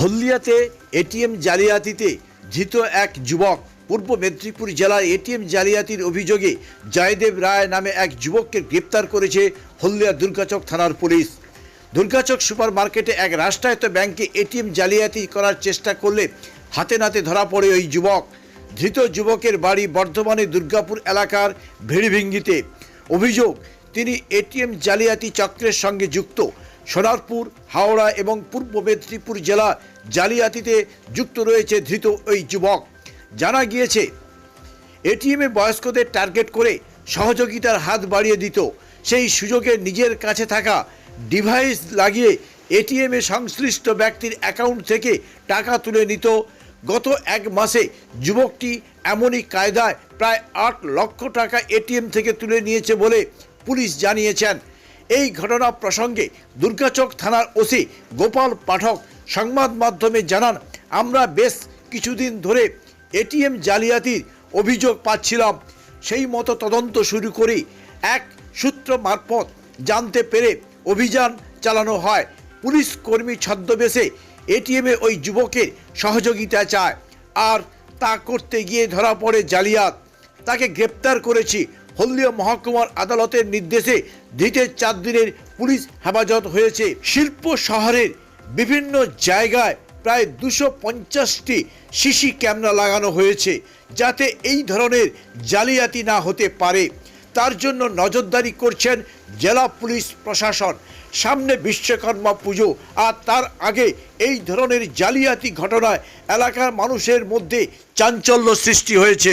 হলদিয়াতে ATM জালিয়াতিতে ধৃত এক যুবক। পূর্ব মেদিনীপুর জেলার এটিএম জালিয়াতির অভিযোগে জয়দেব রায় নামে এক যুবককে গ্রেপ্তার করেছে হলদিয়া দুর্গাচক থানার পুলিশ। দুর্গাচক সুপার মার্কেটে এক রাষ্ট্রায়ত্ত ব্যাংকে এটিএম জালিয়াতি করার চেষ্টা করলে হাতে নাতে ধরা পড়ে ওই যুবক। ধৃত যুবকের বাড়ি বর্ধমানে দুর্গাপুর এলাকার ভেড়িভিঙ্গিতে অভিযোগ, তিনি এটিএম জালিয়াতি চক্রের সঙ্গে যুক্ত। সোনারপুর, হাওড়া এবং পূর্ব মেদিনীপুর জেলা জালিয়াতিতে যুক্ত রয়েছে ধৃত ওই যুবক। জানা গিয়েছে, এটিএমে বয়স্কদের টার্গেট করে সহযোগিতার হাত বাড়িয়ে দিত। সেই সুযোগে নিজের কাছে থাকা ডিভাইস লাগিয়ে এটিএমে সংশ্লিষ্ট ব্যক্তির অ্যাকাউন্ট থেকে টাকা তুলে নিত। গত এক মাসে যুবকটি এমনই কায়দায় প্রায় আট লক্ষ টাকা এটিএম থেকে তুলে নিয়েছে বলে পুলিশ জানিয়েছেন। এই ঘটনা প্রসঙ্গে দুর্গাচক থানার ওসি গোপাল পাঠক সংবাদ মাধ্যমে জানান, আমরা বেশ কিছুদিন ধরে এটিএম জালিয়াতির অভিযোগ পাচ্ছিলাম। সেই মতো তদন্ত শুরু করি এক সূত্র মারফত জানতে পেরে অভিযান চালানো হয়। পুলিশ কর্মী ছদ্মবেশে এটিএমে ওই যুবকের সহযোগিতা চায়। আর তা করতে গিয়ে ধরা পড়ে জালিয়াত। তাকে গ্রেপ্তার করেছি হলদিয়া মহকুমার আদালতের নির্দেশে ধৃতের চার দিনের পুলিশ হেফাজত হয়েছে। শিল্প শহরের বিভিন্ন জায়গায় প্রায় দুশো পঞ্চাশটি সিসি ক্যামেরা লাগানো হয়েছে যাতে এই ধরনের জালিয়াতি না হতে পারে। তার জন্য নজরদারি করছেন জেলা পুলিশ প্রশাসন। সামনে বিশ্বকর্মা পুজো আর তার আগে এই ধরনের জালিয়াতি ঘটনায় এলাকার মানুষের মধ্যে চাঞ্চল্য সৃষ্টি হয়েছে।